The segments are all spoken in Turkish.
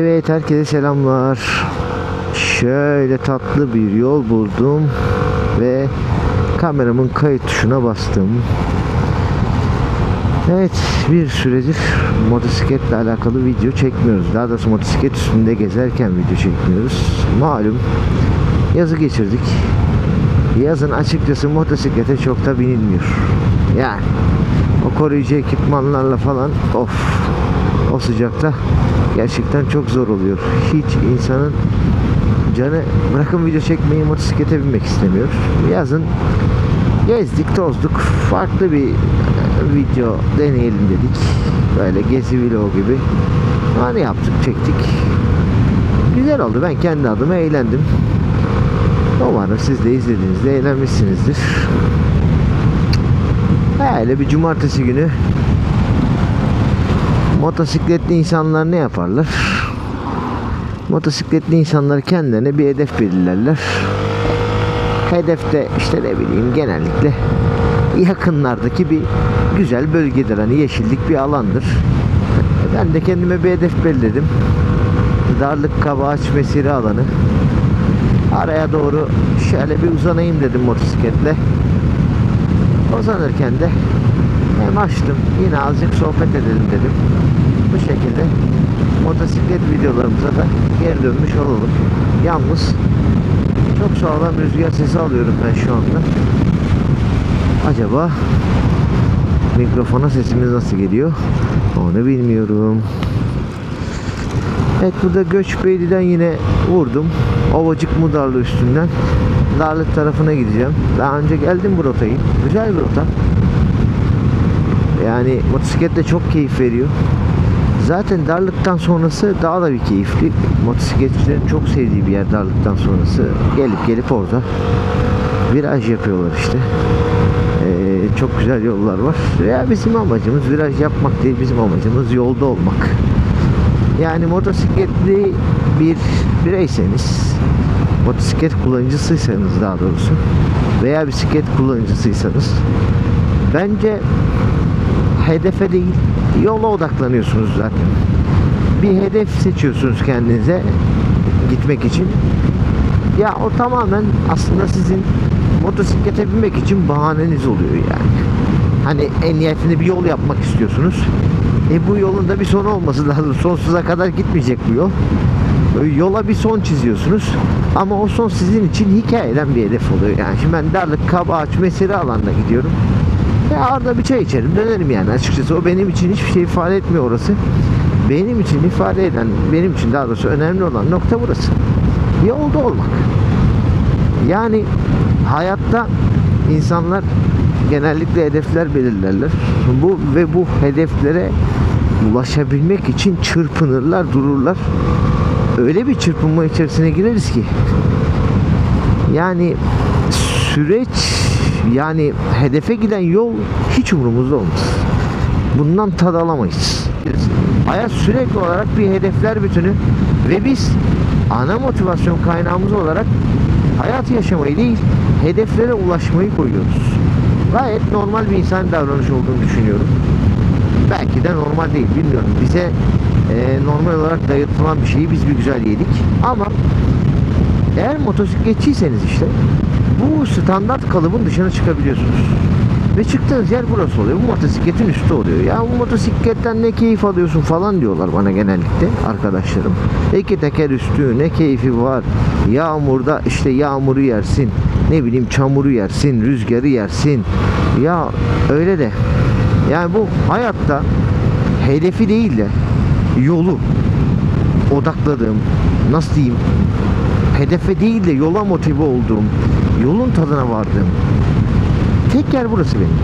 Evet herkese selamlar. Şöyle tatlı bir yol buldum ve kameramın kayıt tuşuna bastım. Evet bir süredir motosikletle alakalı video çekmiyoruz. Daha doğrusu motosiklet üstünde gezerken video çekmiyoruz. Malum yazı geçirdik. Yazın açıkçası motosiklete çok da binilmiyor. Yani o koruyucu ekipmanlarla falan of o sıcakta gerçekten çok zor oluyor. Hiç insanın canı bırakın video çekmeyi motosiklete binmek istemiyor. Yazın gezdik tozduk farklı bir video deneyelim dedik. Böyle gezi vlog gibi. Hani yaptık çektik. Güzel oldu. Ben kendi adıma eğlendim. Umarım siz de izlediğinizde eğlenmişsinizdir. Öyle bir cumartesi günü motosikletli insanlar ne yaparlar? Motosikletli insanlar kendilerine bir hedef belirlerler. Hedefte işte ne bileyim genellikle yakınlardaki bir güzel bölgedir. Hani yeşillik bir alandır. Ben de kendime bir hedef belirledim. Darlık Kabaağaç Mesire alanı. Araya doğru şöyle bir uzanayım dedim motosikletle. Uzanırken de hem açtım yine azıcık sohbet edelim dedim. Bu şekilde motosiklet videolarımıza da geri dönmüş olalım. Yalnız çok sağlam rüzgar sesi alıyorum ben şu anda. Acaba mikrofona sesimiz nasıl geliyor? Onu bilmiyorum. Evet burada Göçbeyli'den yine vurdum. Ovacık Mudarlı üstünden. Darlık tarafına gideceğim. Daha önce geldim bu rotayı. Güzel bir rota. Yani motosiklet de çok keyif veriyor. Zaten darlıktan sonrası daha da bir keyifli. Motosikletçilerin çok sevdiği bir yer darlıktan sonrası. Gelip gelip orada viraj yapıyorlar işte. Ee, çok güzel yollar var. Ya bizim amacımız viraj yapmak değil, bizim amacımız yolda olmak. Yani motosikletli bir bireyseniz, motosiklet kullanıcısıysanız daha doğrusu veya bisiklet kullanıcısıysanız bence hedefe değil yola odaklanıyorsunuz zaten. Bir hedef seçiyorsunuz kendinize gitmek için. Ya o tamamen aslında sizin motosiklete binmek için bahaneniz oluyor yani. Hani en niyetinde bir yol yapmak istiyorsunuz. E bu yolun da bir sonu olması lazım. Sonsuza kadar gitmeyecek bu yol. Yola bir son çiziyorsunuz. Ama o son sizin için hikayeden bir hedef oluyor. Yani şimdi ben Darlık, Kabağaç, Mesire alanına gidiyorum. Ya orada bir çay içerim dönerim yani açıkçası. O benim için hiçbir şey ifade etmiyor orası. Benim için ifade eden, benim için daha doğrusu önemli olan nokta burası. Yolda olmak. Yani hayatta insanlar genellikle hedefler belirlerler. Bu ve bu hedeflere ulaşabilmek için çırpınırlar, dururlar. Öyle bir çırpınma içerisine gireriz ki yani süreç yani hedefe giden yol hiç umurumuzda olmaz. Bundan tad alamayız. Hayat sürekli olarak bir hedefler bütünü ve biz ana motivasyon kaynağımız olarak hayat yaşamayı değil, hedeflere ulaşmayı koyuyoruz. Gayet normal bir insan davranış olduğunu düşünüyorum. Belki de normal değil, bilmiyorum. Bize e, normal olarak dayatılan bir şeyi biz bir güzel yedik. Ama eğer motosikletçiyseniz işte bu standart kalıbın dışına çıkabiliyorsunuz. Ve çıktığınız yer burası oluyor. Bu motosikletin üstü oluyor. Ya bu motosikletten ne keyif alıyorsun falan diyorlar bana genellikle arkadaşlarım. İki teker üstü ne keyfi var. Yağmurda işte yağmuru yersin. Ne bileyim çamuru yersin, rüzgarı yersin. Ya öyle de. Yani bu hayatta hedefi değil de yolu odakladığım nasıl diyeyim hedefe değil de yola motive olduğum yolun tadına vardığım tek yer burası benim.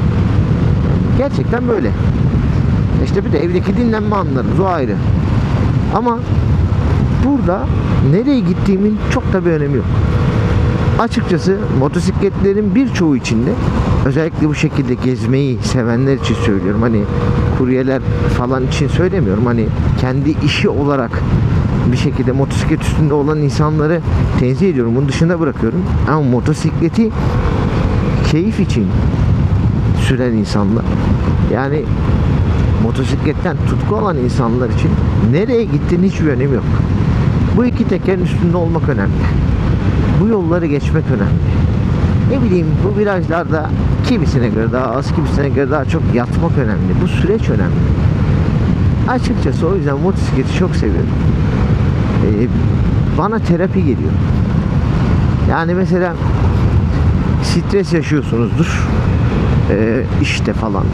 Gerçekten böyle. İşte bir de evdeki dinlenme anlarımız o ayrı. Ama burada nereye gittiğimin çok da bir önemi yok. Açıkçası motosikletlerin birçoğu içinde özellikle bu şekilde gezmeyi sevenler için söylüyorum. Hani kuryeler falan için söylemiyorum. Hani kendi işi olarak bir şekilde motosiklet üstünde olan insanları tenzih ediyorum. Bunun dışında bırakıyorum. Ama motosikleti keyif için süren insanlar. Yani motosikletten tutku olan insanlar için nereye gittiğinin hiçbir önemi yok. Bu iki tekerin üstünde olmak önemli. Bu yolları geçmek önemli. Ne bileyim bu virajlarda kimisine göre daha az, kimisine göre daha çok yatmak önemli. Bu süreç önemli. Açıkçası o yüzden motosikleti çok seviyorum. Ee, bana terapi geliyor. Yani mesela stres yaşıyorsunuzdur. Ee, işte falan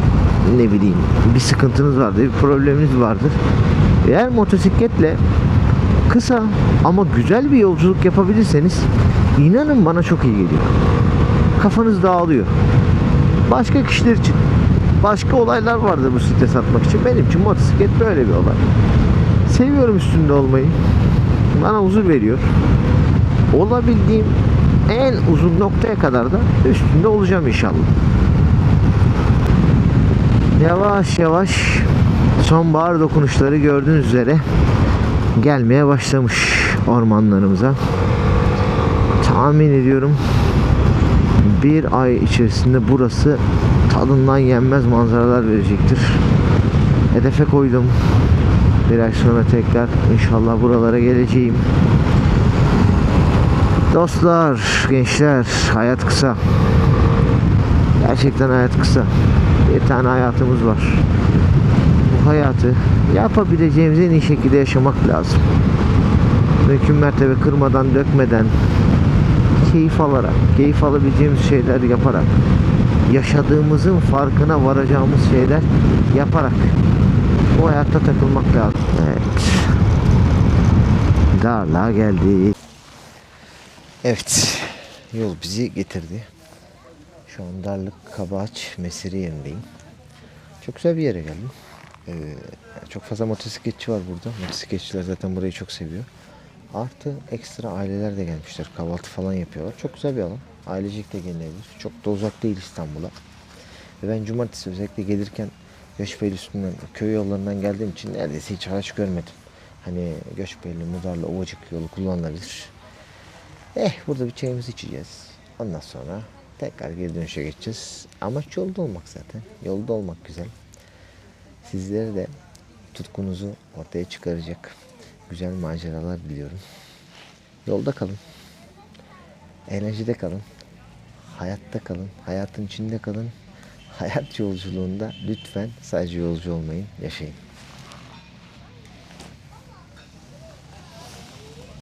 ne bileyim bir sıkıntınız vardır, bir probleminiz vardır. Eğer motosikletle kısa ama güzel bir yolculuk yapabilirseniz inanın bana çok iyi geliyor. Kafanız dağılıyor. Başka kişiler için başka olaylar vardır bu stres atmak için. Benim için motosiklet böyle bir olay. Seviyorum üstünde olmayı. Bana huzur veriyor. Olabildiğim en uzun noktaya kadar da üstünde olacağım inşallah. Yavaş yavaş sonbahar dokunuşları gördüğünüz üzere gelmeye başlamış ormanlarımıza. Tahmin ediyorum bir ay içerisinde burası tadından yenmez manzaralar verecektir. Hedefe koydum. Bir ay sonra tekrar inşallah buralara geleceğim. Dostlar, gençler, hayat kısa. Gerçekten hayat kısa. Bir tane hayatımız var. Bu hayatı yapabileceğimiz en iyi şekilde yaşamak lazım. Mümkün mertebe kırmadan, dökmeden, keyif alarak, keyif alabileceğimiz şeyler yaparak, yaşadığımızın farkına varacağımız şeyler yaparak bu hayatta takılmak lazım. Evet. Darla geldi. Evet. Yol bizi getirdi. Şu an Darlık Kabaç Mesire yerindeyim. Çok güzel bir yere geldim. Ee, çok fazla motosikletçi var burada. Motosikletçiler zaten burayı çok seviyor. Artı ekstra aileler de gelmişler. Kahvaltı falan yapıyorlar. Çok güzel bir alan. Ailecek de gelinebilir. Çok da uzak değil İstanbul'a. Ve ben cumartesi özellikle gelirken Göçbeyli üstünden, köy yollarından geldiğim için neredeyse hiç araç görmedim. Hani Göçbeyli, Mudarlı, Ovacık yolu kullanılabilir. Eh burada bir çayımızı içeceğiz. Ondan sonra tekrar geri dönüşe geçeceğiz. Amaç yolda olmak zaten. Yolda olmak güzel. Sizlere de tutkunuzu ortaya çıkaracak güzel maceralar diliyorum. Yolda kalın. Eğlencede kalın. Hayatta kalın. Hayatın içinde kalın. Hayat yolculuğunda lütfen sadece yolcu olmayın, yaşayın.